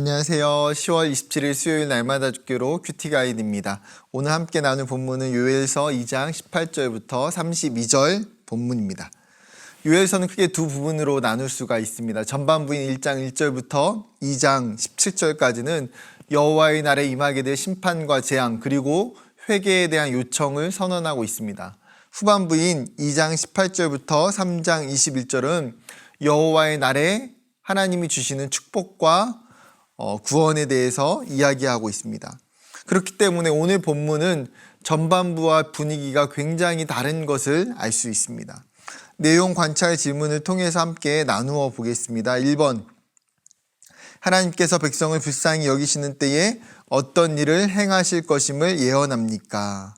안녕하세요. 10월 27일 수요일 날마다 죽기로 큐티 가이드입니다. 오늘 함께 나눌 본문은 요엘서 2장 18절부터 32절 본문입니다. 요엘서는 크게 두 부분으로 나눌 수가 있습니다. 전반부인 1장 1절부터 2장 17절까지는 여호와의 날에 임하게 될 심판과 재앙 그리고 회개에 대한 요청을 선언하고 있습니다. 후반부인 2장 18절부터 3장 21절은 여호와의 날에 하나님이 주시는 축복과 어, 구원에 대해서 이야기하고 있습니다. 그렇기 때문에 오늘 본문은 전반부와 분위기가 굉장히 다른 것을 알 수 있습니다. 내용 관찰 질문을 통해서 함께 나누어 보겠습니다. 1번. 하나님께서 백성을 불쌍히 여기시는 때에 어떤 일을 행하실 것임을 예언합니까?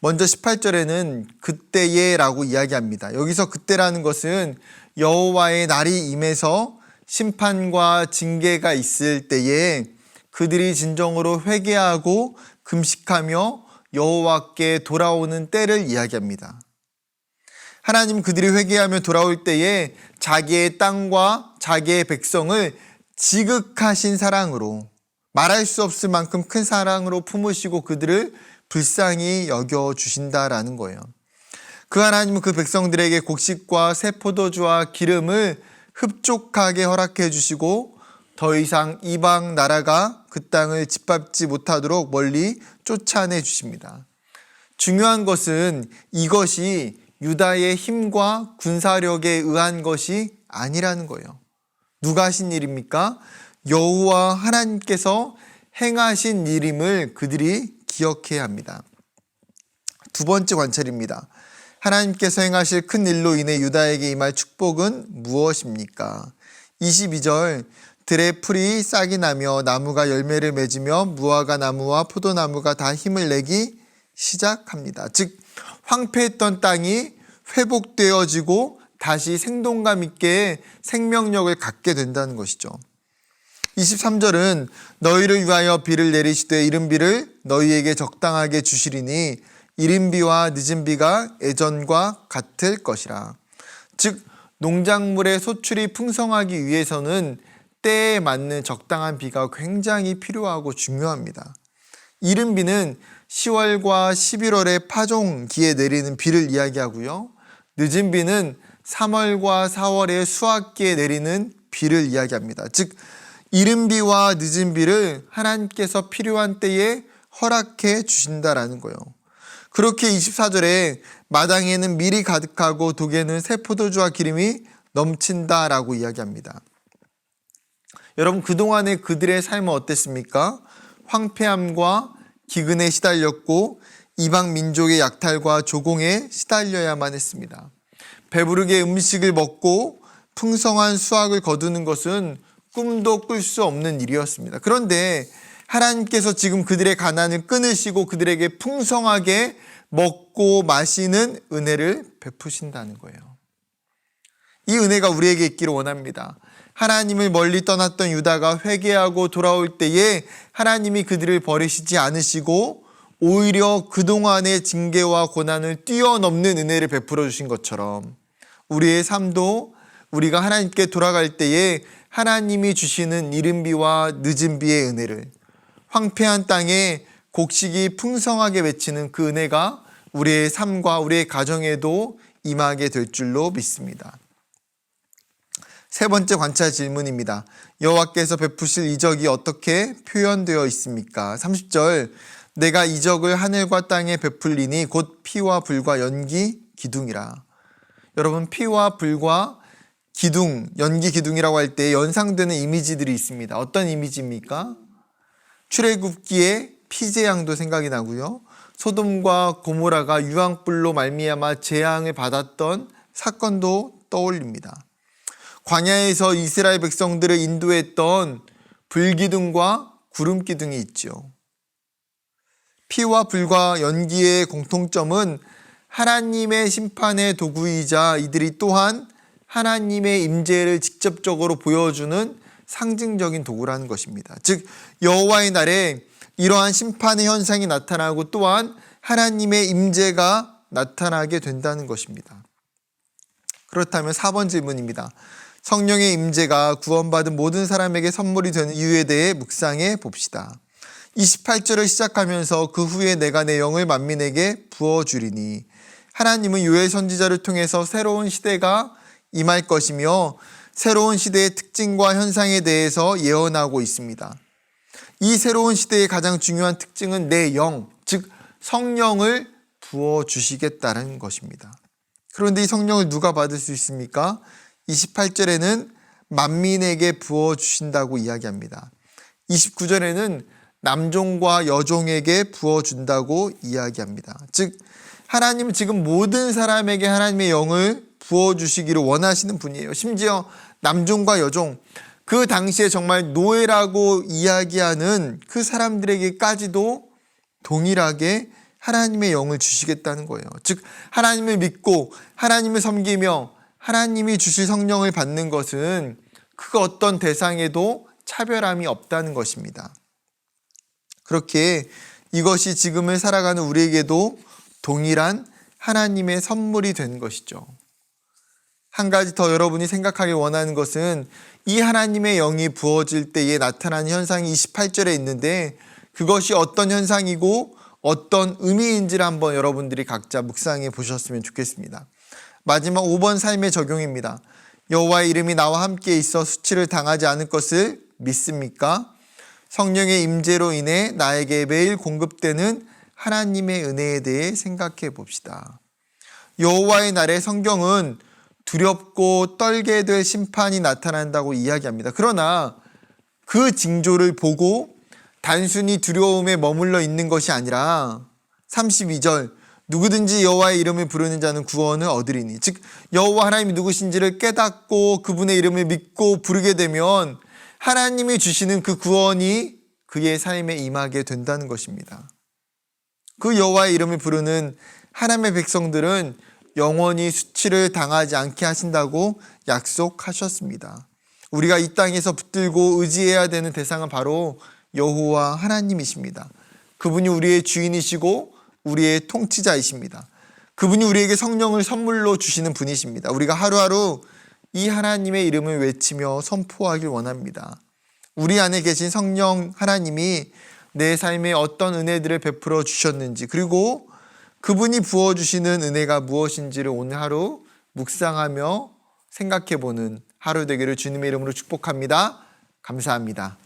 먼저 18절에는 그때에라고 이야기합니다. 여기서 그때라는 것은 여호와의 날이 임해서 심판과 징계가 있을 때에 그들이 진정으로 회개하고 금식하며 여호와께 돌아오는 때를 이야기합니다. 하나님 그들이 회개하며 돌아올 때에 자기의 땅과 자기의 백성을 지극하신 사랑으로 말할 수 없을 만큼 큰 사랑으로 품으시고 그들을 불쌍히 여겨 주신다라는 거예요. 그 하나님은 그 백성들에게 곡식과 새 포도주와 기름을 흡족하게 허락해 주시고 더 이상 이방 나라가 그 땅을 짓밟지 못하도록 멀리 쫓아내 주십니다. 중요한 것은 이것이 유다의 힘과 군사력에 의한 것이 아니라는 거예요. 누가 하신 일입니까? 여호와 하나님께서 행하신 일임을 그들이 기억해야 합니다. 두 번째 관찰입니다. 하나님께서 행하실 큰 일로 인해 유다에게 임할 축복은 무엇입니까? 22절 들의 풀이 싹이 나며 나무가 열매를 맺으며 무화과 나무와 포도나무가 다 힘을 내기 시작합니다. 즉 황폐했던 땅이 회복되어지고 다시 생동감 있게 생명력을 갖게 된다는 것이죠. 23절은 너희를 위하여 비를 내리시되 이른 비를 너희에게 적당하게 주시리니 이른 비와 늦은 비가 예전과 같을 것이라. 즉 농작물의 소출이 풍성하기 위해서는 때에 맞는 적당한 비가 굉장히 필요하고 중요합니다. 이른 비는 10월과 11월의 파종기에 내리는 비를 이야기하고요. 늦은 비는 3월과 4월의 수확기에 내리는 비를 이야기합니다. 즉 이른 비와 늦은 비를 하나님께서 필요한 때에 허락해 주신다라는 거예요. 그렇게 24절에 마당에는 밀이 가득하고 독에는 새 포도주와 기름이 넘친다라고 이야기합니다. 여러분 그동안의 그들의 삶은 어땠습니까? 황폐함과 기근에 시달렸고 이방 민족의 약탈과 조공에 시달려야만 했습니다. 배부르게 음식을 먹고 풍성한 수확을 거두는 것은 꿈도 꿀 수 없는 일이었습니다. 그런데 하나님께서 지금 그들의 가난을 끊으시고 그들에게 풍성하게 먹고 마시는 은혜를 베푸신다는 거예요. 이 은혜가 우리에게 있기를 원합니다. 하나님을 멀리 떠났던 유다가 회개하고 돌아올 때에 하나님이 그들을 버리시지 않으시고 오히려 그동안의 징계와 고난을 뛰어넘는 은혜를 베풀어 주신 것처럼 우리의 삶도 우리가 하나님께 돌아갈 때에 하나님이 주시는 이른 비와 늦은 비의 은혜를 황폐한 땅에 곡식이 풍성하게 맺히는 그 은혜가 우리의 삶과 우리의 가정에도 임하게 될 줄로 믿습니다. 세 번째 관찰 질문입니다. 여호와께서 베푸실 이적이 어떻게 표현되어 있습니까? 30절 내가 이적을 하늘과 땅에 베풀리니 곧 피와 불과 연기 기둥이라. 여러분 피와 불과 기둥, 연기 기둥이라고 할 때 연상되는 이미지들이 있습니다. 어떤 이미지입니까? 출애굽기에 피재앙도 생각이 나고요. 소돔과 고모라가 유황불로 말미암아 재앙을 받았던 사건도 떠올립니다. 광야에서 이스라엘 백성들을 인도했던 불기둥과 구름기둥이 있죠. 피와 불과 연기의 공통점은 하나님의 심판의 도구이자 이들이 또한 하나님의 임재를 직접적으로 보여주는 상징적인 도구라는 것입니다. 즉 여호와의 날에 이러한 심판의 현상이 나타나고 또한 하나님의 임재가 나타나게 된다는 것입니다. 그렇다면 4번 질문입니다. 성령의 임재가 구원받은 모든 사람에게 선물이 되는 이유에 대해 묵상해 봅시다. 28절을 시작하면서 그 후에 내가 내 영을 만민에게 부어주리니 하나님은 요엘 선지자를 통해서 새로운 시대가 임할 것이며 새로운 시대의 특징과 현상에 대해서 예언하고 있습니다. 이 새로운 시대의 가장 중요한 특징은 내 영, 즉 성령을 부어 주시겠다는 것입니다. 그런데 이 성령을 누가 받을 수 있습니까? 28절에는 만민에게 부어 주신다고 이야기합니다. 29절에는 남종과 여종에게 부어 준다고 이야기합니다. 즉 하나님은 지금 모든 사람에게 하나님의 영을 부어 주시기를 원하시는 분이에요. 심지어 남종과 여종 그 당시에 정말 노예라고 이야기하는 그 사람들에게까지도 동일하게 하나님의 영을 주시겠다는 거예요. 즉 하나님을 믿고 하나님을 섬기며 하나님이 주실 성령을 받는 것은 그 어떤 대상에도 차별함이 없다는 것입니다. 그렇게 이것이 지금을 살아가는 우리에게도 동일한 하나님의 선물이 된 것이죠. 한 가지 더 여러분이 생각하기 원하는 것은 이 하나님의 영이 부어질 때에 나타나는 현상이 28절에 있는데 그것이 어떤 현상이고 어떤 의미인지를 한번 여러분들이 각자 묵상해 보셨으면 좋겠습니다. 마지막 5번 삶의 적용입니다. 여호와의 이름이 나와 함께 있어 수치를 당하지 않을 것을 믿습니까? 성령의 임재로 인해 나에게 매일 공급되는 하나님의 은혜에 대해 생각해 봅시다. 여호와의 날에 성경은 두렵고 떨게 될 심판이 나타난다고 이야기합니다. 그러나 그 징조를 보고 단순히 두려움에 머물러 있는 것이 아니라 32절 누구든지 여호와의 이름을 부르는 자는 구원을 얻으리니 즉 여호와 하나님이 누구신지를 깨닫고 그분의 이름을 믿고 부르게 되면 하나님이 주시는 그 구원이 그의 삶에 임하게 된다는 것입니다. 그 여호와의 이름을 부르는 하나님의 백성들은 영원히 수치를 당하지 않게 하신다고 약속하셨습니다. 우리가 이 땅에서 붙들고 의지해야 되는 대상은 바로 여호와 하나님이십니다. 그분이 우리의 주인이시고 우리의 통치자이십니다. 그분이 우리에게 성령을 선물로 주시는 분이십니다. 우리가 하루하루 이 하나님의 이름을 외치며 선포하길 원합니다. 우리 안에 계신 성령 하나님이 내 삶에 어떤 은혜들을 베풀어 주셨는지 그리고 그분이 부어주시는 은혜가 무엇인지를 오늘 하루 묵상하며 생각해 보는 하루 되기를 주님의 이름으로 축복합니다. 감사합니다.